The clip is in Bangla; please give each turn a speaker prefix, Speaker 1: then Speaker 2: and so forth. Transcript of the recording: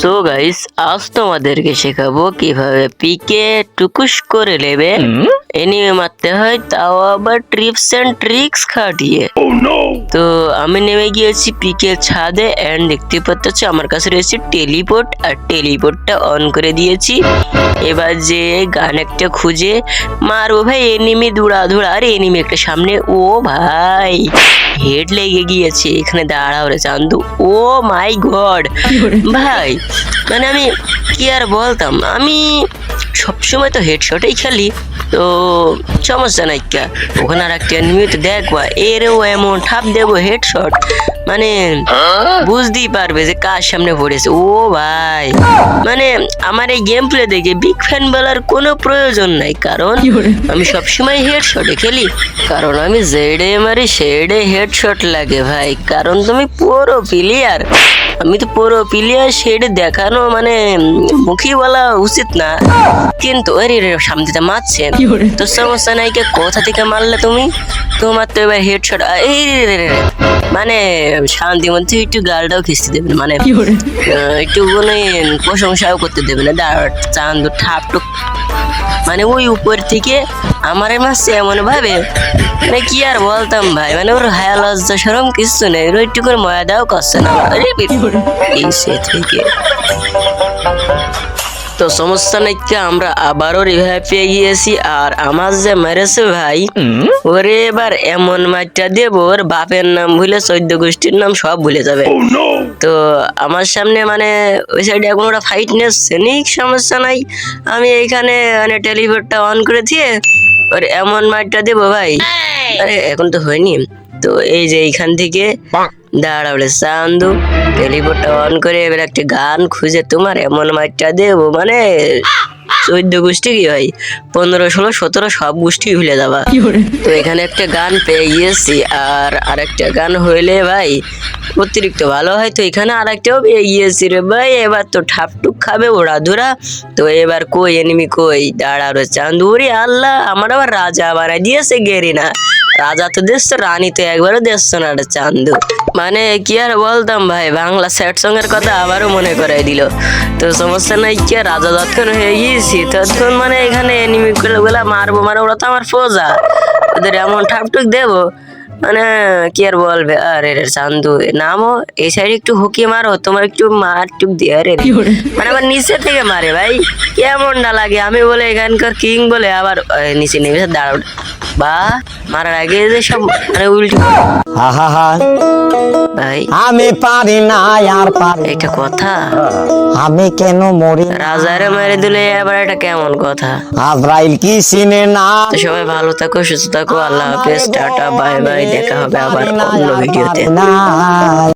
Speaker 1: সো গাইস আজ তোমাদেরকে শেখাবো কীভাবে পিকে টুকুস করে নেবে। এনিমে মারতে হয় তাও আবার ট্রিপস এন্ড ট্রিক্স খাটিয়ে। তো আমি নেমে গিয়েছি পিকে ছাদে এন্ড দেখতে পাচ্ছ আমার কাছে রয়েছে টেলিপোর্ট আর টেলিপোর্টটা অন করে দিয়েছি। এবার যে গান একটা খুঁজে মারবো ভাই এনিমি দৌড়া দৌড়া আরে এনিমি একটা সামনে ও ভাই! হেড লেগে গিয়েছে। এখানে দাঁড়াও রে চান্দু। ও মাই গড। ভাই মানে আমি কি আর বলতাম? আমি সবসময় তো হেডশটেই খেলি। তো সমস্যা নাই ওখানে আর একটা নিয়মিত দেখবা এরও এমন ঠাপ দেবো হেডশট মানে বুঝতেই পারবে যে কার সামনে পড়েছে। ও ভাই। মানে আমার এই গেম প্লে দেখে বিগ ফ্যান বলার কোনো প্রয়োজন নাই কারণ আমি সবসময় হেডশটে খেলি। কারণ আমি জেডে মারি শেডে হেডশট লাগে ভাই। কারণ তুমি পুরো প্লেয়ার আমি তো পুরো প্লেয়ার শেডে দেখানো মানে মুখী বলা উচিত না। কিন্তু আরে রে সামনে থেকে মারছেন তো সমস্যা নাই কে কোথা থেকে মারলে তুমি? তোমার তো এবার হেডশট এই রে রে। মানে শান্তি মধ্যে একটু গালটাও খিস্তি দেবেন মানে আহ, একটু মানে প্রশংসাও করতে দেবে না দাঁড় চান্দ ঠাপ টুক মানে ওই উপর থেকে আমার মাসে এমন ভাবে মানে কি আর বলতাম ভাই মানে ওর হায়া লজ্জা সরম কিছু নেই ওর একটু করে ময়াদাও করছে না। এই সে থেকে। তো সমস্যা নাই কি আমরা আবারও রিভাইভ পেয়ে গিয়েছি আর আমার যে মেরেছে ভাই ওরে এবার এমন মাইটটা দেব ওর বাপের নাম ভুলে চৈদ্দ গোষ্ঠীর নাম সব ভুলে যাবে। তো আমার সামনে মানে ওই সাইডে এখন ওরা ফাইট নিচ্ছে নিক সমস্যা নাই। আমি এইখানে মানে টেলিফোনটা অন করে দিয়ে ওর এমন মাইটটা দেবো ভাই আরে এখন তো হয়নি। তো এই যে এইখান থেকে দাঁড়াবলে চান্দু টেলিফোনটা অন করে এবার একটা গান খুঁজে তোমার এমন মাইটটা দেবো মানে চোদ্দ গোষ্ঠী কি হয়? পনেরো ষোলো সতেরো সব গোষ্ঠী ভুলে যাবা। তো এখানে একটা গান পেয়ে গিয়েছি আর আরেকটা গান হইলে ভাই অতিরিক্ত ভালো হয়। তো এখানে আরেকটাও পেয়ে গিয়েছি রে ভাই। এবার তো ঠাপটুক খাবে ওরা ধুরা তো এবার কই এনিমি কই? দাঁড়া রে চান্দুরি আল্লাহ আমার আবার রাজা বানাই দিয়েছে গেরি না রাজা তো দেখছ রানী তো একবারও দেখছ না রে চান্দু। মানে কি আর বলতাম ভাই বাংলা স্যাড সং এর কথা আবারও মনে করাই দিল। তো সমস্যা নাই কি আর রাজা যতক্ষণ হয়ে গিয়েছি ততক্ষণ মানে এখানে এনিমি গুলা মারবো মানে ওরা তো আমার ফোজা। ওদের এমন ঠাপটুক দেবো। মানে কি আর বলবে? আরে রে চান্দু নামো এই সাইডে একটু হুকি মারো তোমার একটু মার টুক দিয়ে আরে। মানে আবার নিচে থেকে মারে ভাই। কেমন না লাগে? আমি বলে এখানকার কিং বলে আবার নিচে নেমে দাঁড়াও। বা মারার আগে যে সব মানে উল্টি।
Speaker 2: আহা
Speaker 1: ভাই।
Speaker 2: আমি পারি না আর পারি
Speaker 1: এটা কথা?
Speaker 2: আমি কেন মরি?
Speaker 1: রাজারে মেরে দিলে এবার এটা কেমন কথা?
Speaker 2: আজরাইল কি চিনে না?
Speaker 1: তো সবাই ভালো থাকো সুস্থ থাকো আল্লাহ হাফেজ টাটা বাই বাই দেখা হবে আবার অন্য ভিডিওতে।
Speaker 2: না।